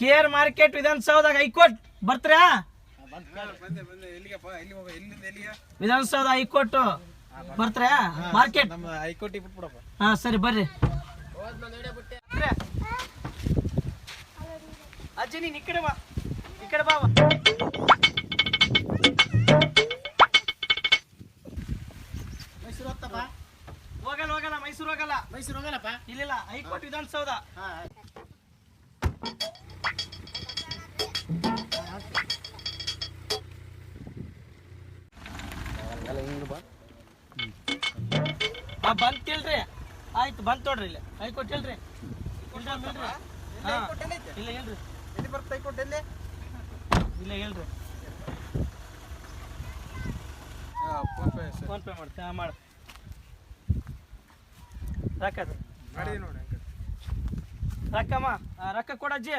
K R market Vidhana Soudha high court ಬರ್ತೀರಾ? Vidhana Soudha high court ಬರ್ತೀರಾ? Market ಬಿಟ್ಬಿಡಪ್ಪ ಹಾ, ಸರಿ, ಬರ್ರಿ. ಅಜ್ಜಿ, ನೀನ್ ಇಕ್ಕಡೆ ಕಡೆ ಬಾ. ಇಕ್ಕಡೆ ಬಾ. ಮೈಸೂರು ಹೋಗ್ತಪ್ಪ ಹೋಗಲ್ಲ ಹೋಗಲ್ಲ ಮೈಸೂರು ಹೋಗಲ್ಲ. ಮೈಸೂರು ಹೋಗಲ್ಲಪ್ಪ? ಇಲ್ಲಿಲ್ಲ ಹೈಕೋರ್ಟ್ ವಿಧಾನಸೌಧ. ಹಾ ಬಂತಿಲ್ರಿ ಆಯ್ತು ಬಂತ ನೋಡ್ರಿ ಇಲ್ಲಿ. ಹೈಕೋರ್ಟ್ ಹೇಳ್ರಿ. ಇಲ್ಲ ಹೇಳ್ರಿ. ಎಲ್ಲಿ ಬರ್ತಾ ಹೈಕೋರ್ಟ್ ಎಲ್ಲಿ ಇಲ್ಲ ಹೇಳ್ರಿ. ಫೋನ್ ಪೇ ಫೋನ್ ಪೇ ಮಾಡ್ತೀನಿ ಮಾಡು. ರೊಕ್ಕ ರೊಕ್ಕಮ್ಮ ಆ, ರೊಕ್ಕ ಕೊಡಜ್ಜಿ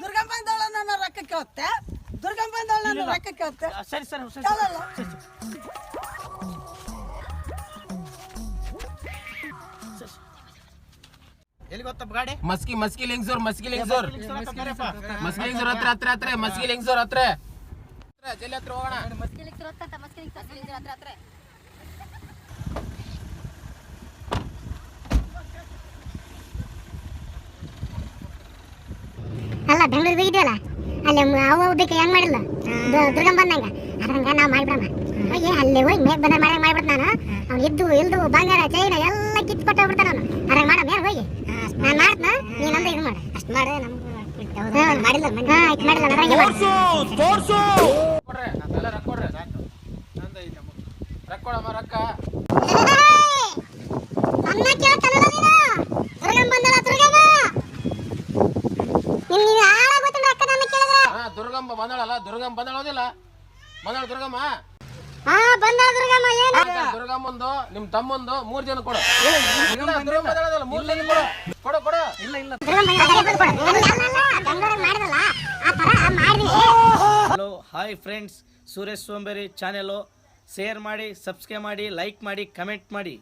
ದುರ್ಗಮ್ಮ ಬಂದವಳ ನನ್ನ ರೊಕ್ಕ ಕೇಳುತ್ತೆ? ದುರ್ಗಮ್ಮ ಬಂದವಳ ನನ್ನ ರೊಕ್ಕ ಕೇಳುತ್ತೆ? ಸರಿ ಸರಿ ಸರಿ ಕೇಳಲ್ಲ. ಎಲ್ಲಿ ಗೊತ್ತಪ್ಪ ಗಾಡಿ? ಮಸ್ಕಿ ಮಸ್ಕಿ ಲಿಂಗ್ಸೂರ್ ಮಸ್ಕಿ ಲಿಂಗ್ಸೂರ್. ಮಸ್ಕಿ ಲಿಂಗ್ಸೂರ್ ಹತ್ರ ಹತ್ರ ಹತ್ರ ಮಸ್ಕಿ ಲಿಂಗ್ಸೂರ್ ಹತ್ರ. ಜಲ್ಲಿ ಹತ್ರ ಹೋಗೋಣ. ಅಲ್ಲ ಬೆಂಗಳೂರಿಗೆ ಹೋಗಿದ್ವಲ್ಲ ಅಲ್ಲಿ ಅವು ಬೇಕು ಹೆಂಗ್ ಮಾಡಿಲ್ಲ ದು- ದುರ್ಗಮ್ಮ ಬಂದಂಗ. ಅದ್ರಂಗ ನಾವು ಮಾಡ್ಬಿಡಮ್ಮ. ಹೋಗಿ ಅಲ್ಲಿ ಹೋಗಿ ಮೇಕ್ ಬಂದ ಮಾಡಿ ಮಾಡ್ಬಿಡ್ ನಾನು? ಅವ್ನು ಇದ್ದು ಇಲ್ದು ಬಂಗಾರ ಚೈನ ಎಲ್ಲ ಕಿತ್ತು ಕೊಟ್ಟು ಹೋಗ್ಬಿಡ್ತಾನ ಅವನು. ಅದ್ರಂಗ ಮಾಡ ಮೇಲೆ ಹೋಗಿ. ನಾನು ಮಾಡ್ತ ನೀನು ಅಂದ್ರೆ ಇದು ಮಾಡು. ಅಷ್ಟು ಮಾಡು ನಮ್ಗೆ ಮಾಡಿಲ್ಲ ಮಾಡಿಲ್ಲ ರೊಕ್ಕ ಕೊಡ್ರೆ ನಂದ ಐತೆ ಅಮ್ಮ ರೊಕ್ಕ ಕೊಡಮ್ಮ ರೊಕ್ಕ ಅನ್ನ ಕೇಳ್ತಾನಲ್ಲ ನೀನು ದುರ್ಗಮ್ಮ ಬಂದಲ್ಲ ದುರ್ಗಮ್ಮ ನಿನ್ ನೀನು ಹಾಳಾಗೋತಂದ್ರೆ ಅಕ್ಕ ನನ್ನ ಕೇಳಿದ್ರೆ ಹಾ ದುರ್ಗಮ್ಮ ಬಂದಳಲ್ಲ? ದುರ್ಗಮ್ಮ ಬಂದಳೋದಿಲ್ಲ? ಬಂದಳ ದುರ್ಗಮ್ಮ? ಹಾ ಬಂದಳ ದುರ್ಗಮ್ಮ ಏನು ದುರ್ಗಮ್ಮಂದು ನಿಮ್ ತಮ್ಮಂದು ಮೂರ್ ಜನ ಕೊಡು. ಇಲ್ಲ, ದುರ್ಗಮ್ಮ ಬಂದಳಲ್ಲ ಮೂರ್ ಜನ ಕೊಡು. ಕೊಡು ಕೊಡು. ಇಲ್ಲ ಇಲ್ಲ. ಹಲೋ ಹಾಯ್ ಫ್ರೆಂಡ್ಸ್ ಸುರೇಶ್ ಸೋಂಬೇರಿ ಚಾನೆಲು ಶೇರ್ ಮಾಡಿ ಸಬ್ಸ್ಕ್ರೈಬ್ ಮಾಡಿ ಲೈಕ್ ಮಾಡಿ ಕಮೆಂಟ್ ಮಾಡಿ.